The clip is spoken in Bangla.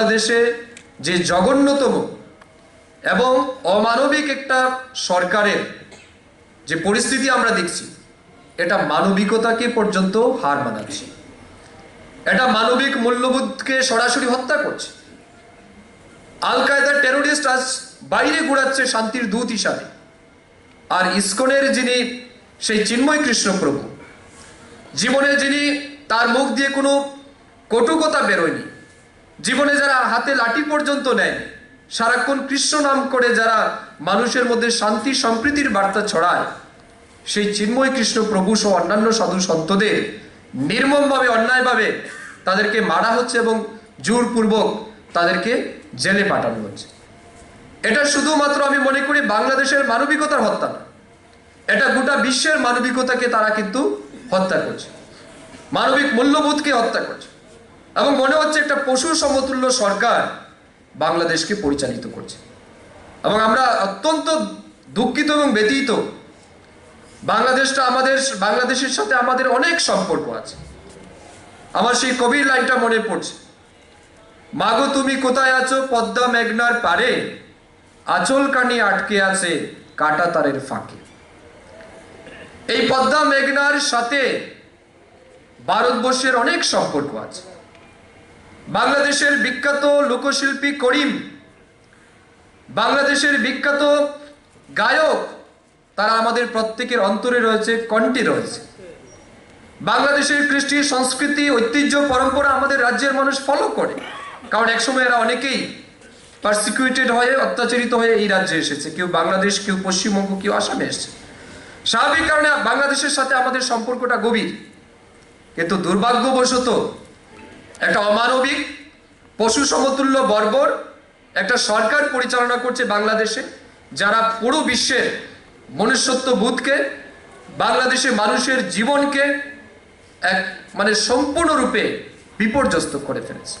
বাংলাদেশে যে জঘন্যতম এবং অমানবিক একটা সরকারের যে পরিস্থিতি আমরা দেখছি, এটা মানবিকতাকে পর্যন্ত হার মানাচ্ছে। এটা মানবিক মূল্যবোধকে সরাসরি হত্যা করছে। আল কায়দার টেরোরিস্ট আজ বাইরে ঘোরাচ্ছে শান্তির দূত হিসাবে। আর ইসকনের যিনি সেই চিন্ময় কৃষ্ণ প্রভু, জীবনে যিনি তার মুখ দিয়ে কোনো কটুকতা বেরোয়নি জীবনে যারা হাতে লাঠি পর্যন্ত নেয়, সারাক্ষণ কৃষ্ণ নাম করে যারা মানুষের মধ্যে শান্তি, সম্প্রীতির বার্তা ছড়ায়, সেই চিন্ময় কৃষ্ণ প্রভু সহ অন্যান্য সাধু সন্তদের নির্মমভাবে, অন্যায়ভাবে তাদেরকে মারা হচ্ছে এবং জোরপূর্বক তাদেরকে জেলে পাঠানো হচ্ছে। এটা শুধুমাত্র আমি মনে করি বাংলাদেশের মানবিকতার হত্যা এটা গোটা বিশ্বের মানবিকতাকে তারা কিন্তু হত্যা করছে। মানবিক মূল্যবোধকে হত্যা করছে। এবং মনে হচ্ছে একটা পশু সমতুল্য সরকার বাংলাদেশকে পরিচালিত করছে। এবং আমরা অত্যন্ত দুঃখিত এবং ব্যতীত বাংলাদেশটা আমাদের, বাংলাদেশের সাথে আমাদের অনেক সম্পর্ক আছে। আমার সেই কবির লাইনটা মনে পড়ছে। মাগো, তুমি কোথায় আছো? পদ্মা মেঘনার পারে। আচল কানি আটকে আছে কাটা তারের ফাঁকে। এই পদ্মা মেঘনার সাথে ভারতবর্ষের অনেক সম্পর্ক আছে। বাংলাদেশের বিখ্যাত লোকশিল্পী করিম, বাংলাদেশের বিখ্যাত গায়ক, তারা আমাদের প্রত্যেকের অন্তরে রয়েছে, কণ্ঠে রয়েছে। বাংলাদেশের কৃষ্টি, সংস্কৃতি, ঐতিহ্য, পরম্পরা আমাদের রাজ্যের মানুষ ফলো করে। কারণ একসময় এরা অনেকেই পারসিকিউটেড হয়ে, অত্যাচারিত হয়ে এই রাজ্যে এসেছে। কেউ বাংলাদেশ, কেউ পশ্চিমবঙ্গ, কেউ আসামে এসেছে। স্বাভাবিক কারণে বাংলাদেশের সাথে আমাদের সম্পর্কটা গভীর। কিন্তু দুর্ভাগ্যবশত একটা অমানবিক পশু সমতুল্য বর্বর একটা সরকার পরিচালনা করছে বাংলাদেশে, যারা পুরো বিশ্বের মনুষ্যত্ব বোধকে বাংলাদেশে মানুষের জীবনকে এক মানে সম্পূর্ণরূপে বিপর্যস্ত করে ফেলেছে।